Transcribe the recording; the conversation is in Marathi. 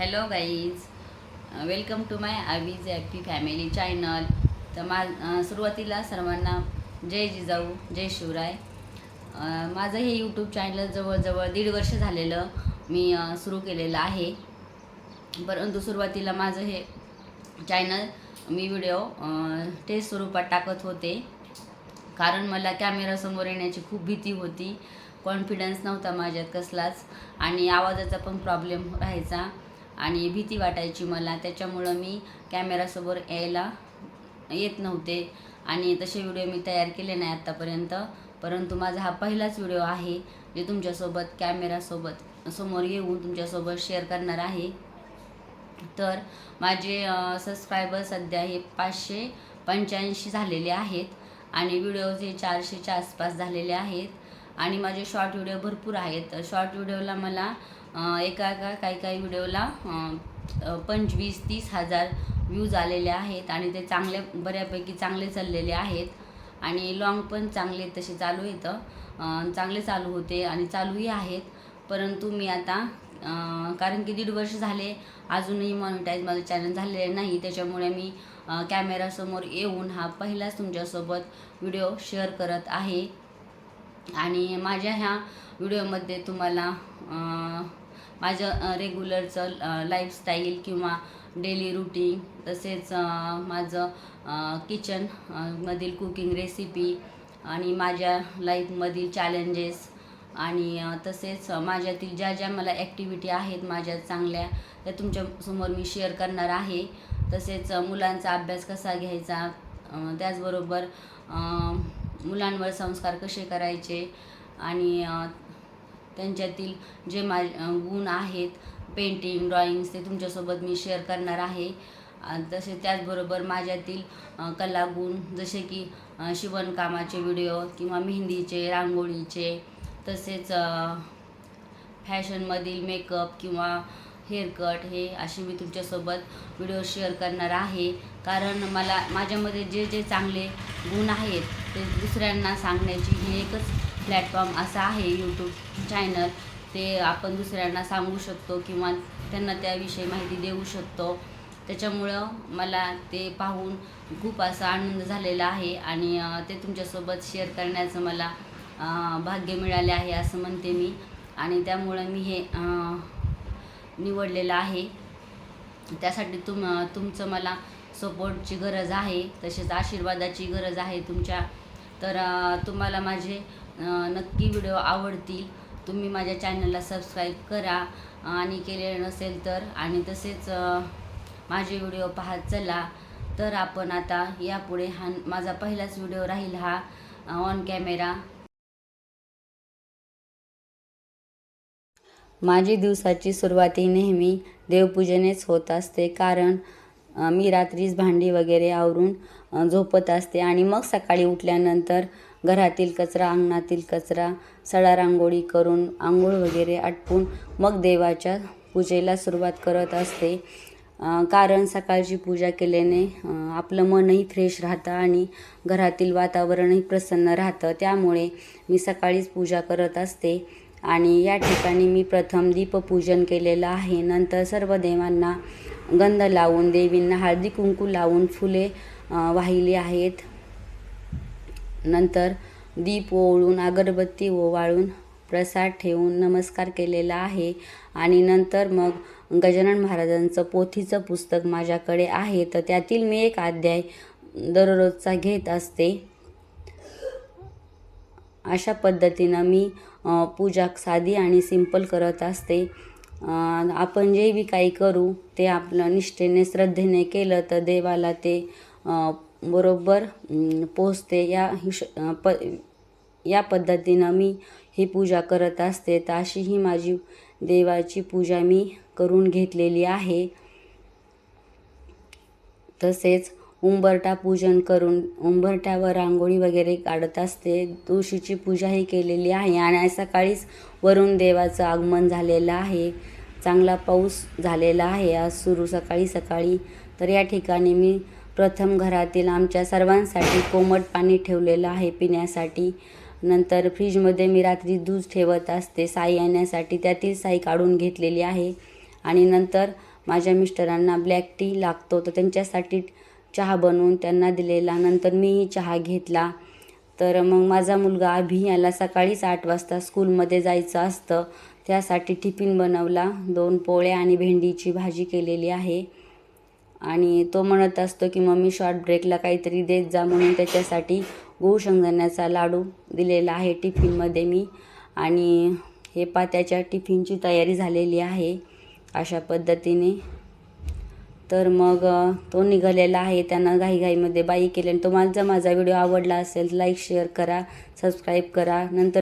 Hello guys welcome to my आवीज happy family channel तर मा uh, सुरुवातीला सर्वांना जय जिजाऊ जय शिवराय. Uh, माझं हे यूट्यूब चॅनल जवळजवळ दीड वर्ष झालेलं मी uh, सुरू केलेलं आहे. परंतु सुरुवातीला माझं हे चॅनल मी व्हिडिओ टेस्ट स्वरूपात टाकत होते. कारण मला कॅमेरासमोर येण्याची खूप भीती होती. कॉन्फिडन्स नव्हता माझ्यात कसलाच. आणि आवाजाचा पण प्रॉब्लेम राहायचा. आणि भीती वाटायची मला. त्याच्यामुळं मी कॅमेरासमोर यायला येत नव्हते. आणि तसे व्हिडिओ मी तयार केले नाही आत्तापर्यंत. परंतु माझा हा पहिलाच व्हिडिओ आहे जे तुमच्यासोबत कॅमेरासोबत समोर येऊन तुमच्यासोबत शेअर करणार आहे. तर माझे सबस्क्रायबर सध्या हे पाचशे पंच्याऐंशी झालेले आहेत. आणि व्हिडिओज हे चारशेच्या आसपास झालेले आहेत. आणि माझे शॉर्ट व्हिडिओ भरपूर आहेत. शॉर्ट व्हिडिओला मला एका एका काही काही व्हिडिओला पंचवीस तीस हजार व्ह्यूज आलेले आहेत आणि ते चांगले बऱ्यापैकी चांगले चाललेले आहेत. आणि लॉंग पण चांगले तसे चालू येतं चांगले चालू होते आणि चालूही आहेत. परंतु मी आता कारण की दीड वर्ष झाले अजूनही मॉनिटाईज माझं चॅनल झालेले नाही. त्याच्यामुळे मी कॅमेरासमोर येऊन हा पहिलाच तुमच्यासोबत व्हिडिओ शेअर करत आहे. आणि माझ्या ह्या व्हिडिओमध्ये तुम्हाला माझं रेग्युलरचं लाईफस्टाईल किंवा डेली रुटीन तसेच माझं किचन मधील कुकिंग रेसिपी आणि माझ्या लाईफमधील चॅलेंजेस आणि तसेच माझ्यातील ज्या ज्या मला ॲक्टिव्हिटी आहेत माझ्या चांगल्या त्या तुमच्यासमोर मी शेअर करणार आहे. तसेच मुलांचा अभ्यास कसा घ्यायचा? त्याचबरोबर मुलांवर संस्कार कसे करायचे? आणि त्यांच्यातील जे मा गुण आहेत पेंटिंग ड्रॉइंग्स ते तुमच्यासोबत मी शेअर करणार आहे. तसे त्याचबरोबर माझ्यातील कलागुण जसे की शिवणकामाचे व्हिडिओ किंवा मेहंदीचे रांगोळीचे तसेच फॅशनमधील मेकअप किंवा हेअरकट हे असे मी तुमच्यासोबत व्हिडिओ शेअर करणार आहे. कारण मला माझ्यामध्ये जे जे चांगले गुण आहेत ते दुसऱ्यांना सांगण्याची ही एकच प्लॅटफॉर्म असा आहे यूट्यूब चॅनल ते आपण दुसऱ्यांना सांगू शकतो किंवा त्यांना त्याविषयी माहिती देऊ शकतो. त्याच्यामुळं मला ते पाहून खूप असा आनंद झालेला आहे आणि ते तुमच्यासोबत शेअर करण्याचं मला भाग्य मिळाले आहे असं म्हणते मी. आणि त्यामुळं मी हे निवडलेलं आहे. त्यासाठी तुम तुमचं मला सपोर्टची गरज आहे तसेच आशीर्वादाची गरज आहे तुमच्या. तर तुम्हाला माझे नक्की व्हिडिओ आवडतील. तुम्ही माझ्या चॅनलला सबस्क्राईब करा. आणि केले नसेल तर आणि तसेच माझे व्हिडिओ पाहत चला. तर आपण आता यापुढे हा माझा पहिलाच व्हिडिओ राहील हा ऑन कॅमेरा माझी दिवसाची सुरुवात ही नेहमी देवपूजेनेच होत असते. कारण मी रात्रीच भांडी वगैरे आवरून झोपत असते. आणि मग सकाळी उठल्यानंतर घरातील कचरा अंगणातील कचरा सडा रांगोळी करून आंघोळ वगैरे आटपून मग देवाच्या पूजेला सुरुवात करत असते. कारण सकाळची पूजा केल्याने आपलं मनही फ्रेश राहतं आणि घरातील वातावरणही प्रसन्न राहतं. त्यामुळे मी सकाळीच पूजा करत असते. आणि या ठिकाणी मी प्रथम दीपपूजन केलेलं आहे. नंतर सर्व देवांना गंध लावून देवींना हळदी कुंकू लावून फुले वाहिली आहेत. नंतर दीप ओवळून अगरबत्ती ओवाळून प्रसाद ठेवून नमस्कार केलेला आहे. आणि नंतर मग गजानन महाराजांचं पोथीचं पुस्तक माझ्याकडे आहे. तर त्यातील मी एक अध्याय दररोजचा घेत असते. अशा पद्धतीनं मी पूजा साधी आणि सिंपल करत असते. आपण जे बी काही करू ते आपलं निष्ठेने श्रद्धेने केलं तर देवाला ते बरोबर पोचते या हिश प या पद्धतीनं मी ही पूजा करत असते. तर अशी ही माझी देवाची पूजा मी करून घेतलेली आहे. तसेच उंबरटा पूजन करून उंबरट्यावर रांगोळी वगैरे काढत असते. तुळशीची पूजाही केलेली आहे आणि सकाळीच वरुण देवाचं आगमन झालेलं आहे. चांगला पाऊस झालेला आहे. आज सुरू सकाळी सकाळी. तर या ठिकाणी मी प्रथम घरातील आमच्या सर्वांसाठी कोमट पाणी ठेवलेलं आहे पिण्यासाठी. नंतर फ्रीजमध्ये मी रात्री दूध ठेवत असते. साई येण्यासाठी त्यातील साई काढून घेतलेली आहे. आणि नंतर माझ्या मिस्टरांना ब्लॅक टी लागतो. तर त्यांच्यासाठी चहा बनवून त्यांना दिलेला. नंतर मीही चहा घेतला. तर मग माझा मुलगा अभि याला सकाळीच आठ वाजता स्कूलमध्ये जायचं असतं. त्यासाठी टिफिन बनवला. दोन पोळ्या आणि भेंडीची भाजी केलेली आहे. आणि तो म्हणत असतो की मम्मी शॉर्ट ब्रेकला काहीतरी देत जा म्हणून त्याच्यासाठी गहू शेंगदाण्याचा लाडू दिलेला आहे टिफिनमध्ये मी. आणि हे पा त्याच्या टिफिनची तयारी झालेली आहे. अशा पद्धतीने तर मग तो निघालेला आहे. त्यांना घाईघाईमध्ये बाई केली आणि तुम्हाला जर माझा व्हिडिओ आवडला असेल लाईक शेअर करा सबस्क्राईब करा. नंतर